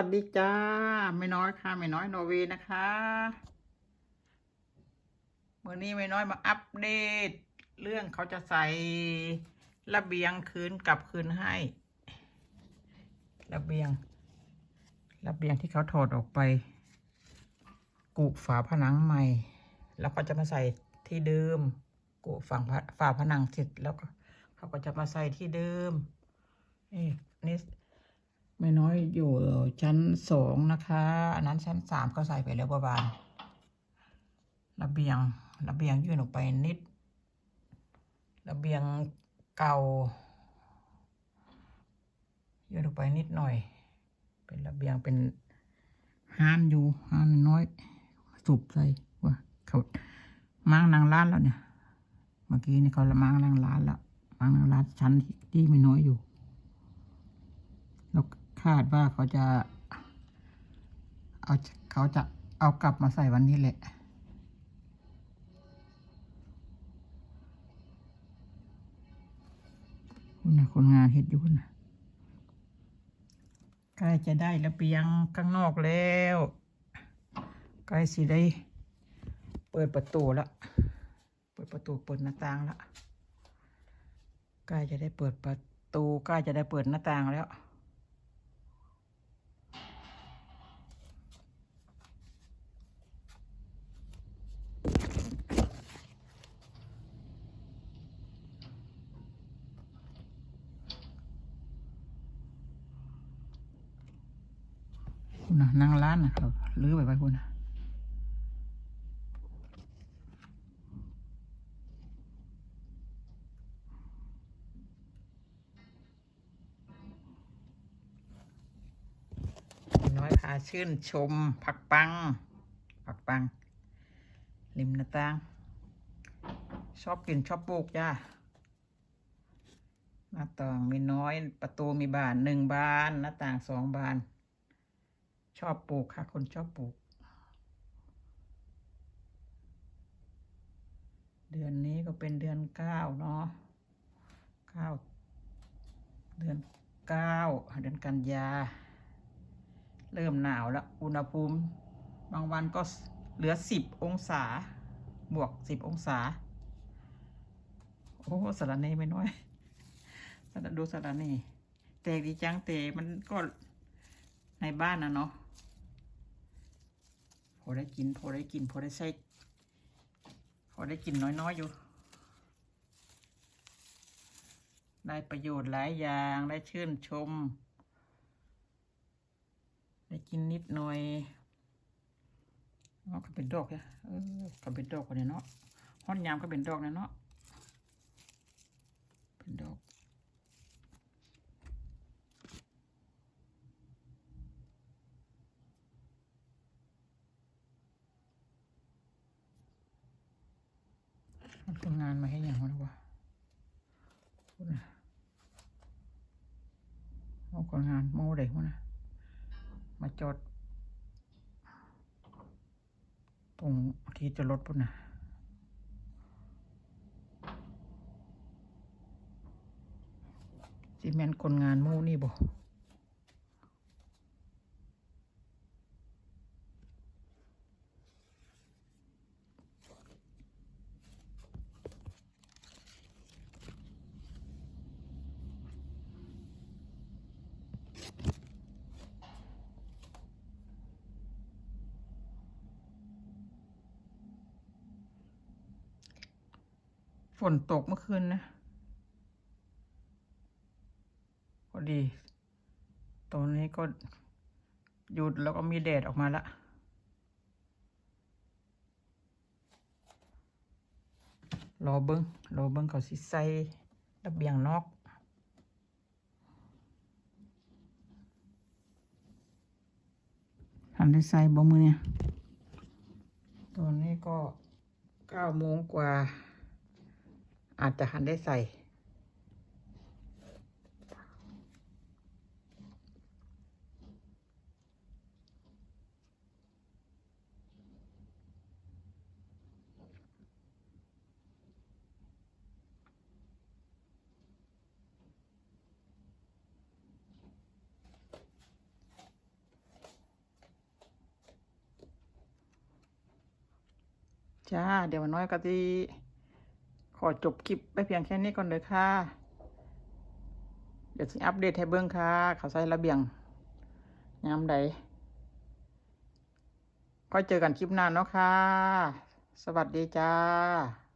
วัสดีจ้าไม่น้อยค่ะไม่น้อยโนเวย์นะคะเมื่อนี้ไม่น้อยมาอัปเดต เรื่องเขาจะใส่ระเบียงคืนกลับคืนให้ ระเบียง ระเบียงที่เขาถอดออกไปกุฝาผนังใหม่ แล้วก็จะมาใส่ที่เดิมกุฝั่งฝาฝาผนังเสร็จแล้วก็เขาก็จะมาใส่ที่เดิมนี่นี่ ไม่น้อยอยู่ชั้นสองนะคะ อันนั้นชั้นสามก็ใส่ไปแล้วประมาณระเบียงระเบียงยื่นออกไปนิด ระเบียงเก่ายื่นออกไปนิดหน่อย เป็นระเบียงเป็นห้านอยู่ห้านน้อยสุบใส่ว่าเขามางนางร้านแล้วเนี่ย เมื่อกี้นี่เขาละมางนางร้านแล้วมางนางร้านชั้นที่ไม่น้อยอยู่ คาดว่าเขาจะเอาเขาจะเอากลับมาใส่วันนี้แหละคุณนะคนงานเฮ็ดอยู่นะใกล้จะได้ระเบียงข้างนอกแล้วใกล้สิได้เปิดประตูแล้วเปิดประตูเปิดหน้าต่างแล้วใกล้จะได้เปิดประตูใกล้จะได้เปิดหน้าต่างแล้ว คุณนะนั่งร้านนะครับลื้อไปไปคุณนะน้อยพาชื่นชม ผักปัง ผักปัง ริมหน้าต่าง ชอบกินชอบปลูกจ้าหน้าต่างมีน้อยประตูมีบานหนึ่งบาน หน้าต่างสองบาน ชอบปลูกค่ะ คนชอบปลูก เดือนนี้ก็เป็นเดือนเก้าเนาะเก้าเดือนเก้าเดือนกันยา เริ่มหนาวแล้ว อุณหภูมิ บางวันก็เหลือสิบองศา บวกสิบองศา โอ้สารเนไม่น้อยสาดูสารเนแตกดีจังแต่มันก็ในบ้านนะเนาะ อได้กินพอได้กินพอได้ใช้พอได้กินน้อยๆอยู่ ได้ประโยชน์หลายอย่างได้ชื่นชม ได้กินนิดหน่อยอ๋อก็เป็นดอกเนี่ยเออก็เป็นดอกกว่านี่ยเนาะฮ้อนยามก็เป็นดอกเนี่ยเนาะเป็นดอก มันคนงานมาให้อย่างวะวะพูดนะเอาคนงานโม่เด็กวะนะมาจอดตรงที่จะรถพุ่นนะซีเมนต์คนงานโม่นี่บ่ ฝนตกเมื่อคืนนะ พอดี ตอนนี้ก็หยุดแล้วก็มีแดดออกมาละรอเบิงรอเบิ้งเขาสิใส่ระเบียงนอกทันได้ใส่บ่มือเนี่ย ตอนนี้ก็เก้าโมงกว่า อาจจะหันได้ใส่ จ้า เดี๋ยวน้อยก็ดี ขอจบคลิปไปเพียงแค่นี้ก่อนเลยค่ะ เดี๋ยวสิอัปเดตให้เบิ้งค่ะ เขาใส่ระเบียงยามใดก็เจอกันคลิปหน้าเนาะค่ะ สวัสดีจ้า